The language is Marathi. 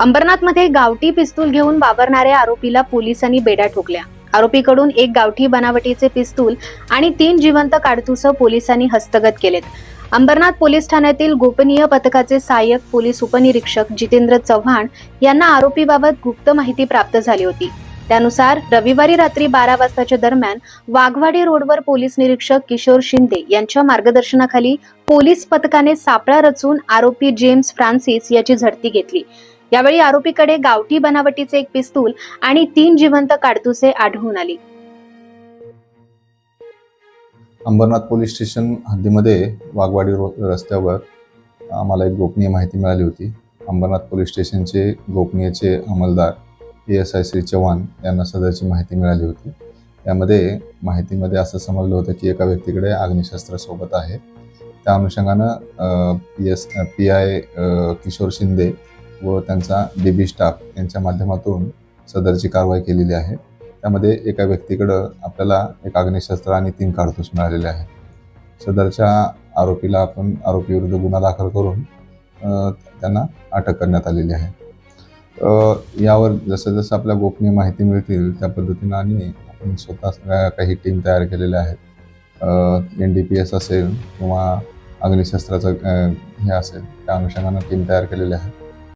अंबरनाथमध्ये गावठी पिस्तूल घेऊन वावरणाऱ्या आरोपीला पोलिसांनी बेड्या ठोकल्या. आरोपीकडून एक गावठी बनावटीचे पिस्तूल आणि तीन जिवंत काडतुसं पोलिसांनी हस्तगत केलेत. अंबरनाथ पोलीस ठाण्यातील गोपनीय पथकाचे सहाय्यक पोलीस उपनिरीक्षक जितेंद्र चव्हाण यांना आरोपीबाबत गुप्त माहिती प्राप्त झाली होती. त्यानुसार रविवारी रात्री बारा वाजताच्या दरम्यान वाघवाडी रोडवर पोलीस निरीक्षक किशोर शिंदे यांच्या मार्गदर्शनाखाली पोलीस पथकाने सापळा रचून आरोपी जेम्स फ्रान्सिस याची झडती घेतली. यावेळी आरोपीकडे गावठी बनावटीचे एक पिस्तूल आणि तीन जिवंत काडतुसे आढळून आली. अंबरनाथ पोलीस स्टेशन हद्दीमध्ये वाघवाडी रस्त्यावर आम्हाला एक गोपनीय माहिती मिळाली होती. अंबरनाथ पोलीस स्टेशनचे गोपनीयचे अंमलदार A S I Shri Chavan यांना सदरची माहिती मिळाली होती. यामध्ये माहितीमध्ये असं समजलं होतं की एका व्यक्तीकडे अग्निशस्त्र सोबत आहे. त्या अनुषंगानं P S P I Kishore Shinde व त्यांचा डी बी स्टाफ यांच्या माध्यमातून सदरची कारवाई केलेली आहे. त्यामध्ये एका व्यक्तीकडं आपल्याला एक अग्निशस्त्र आणि तीन कारतूस मिळालेले आहे सदरच्या आरोपीला आपण आरोपीविरुद्ध गुन्हा दाखल करून त्यांना अटक करण्यात आलेली आहे. यावर जसं जसं आपल्या गोपनीय माहिती मिळतील त्या पद्धतीनं आणि आपण स्वतः काही टीम तयार केलेल्या आहेत. एन डी पी एस असेल किंवा अग्निशस्त्राचं हे असेल त्या अनुषंगानं टीम तयार केलेल्या आहे.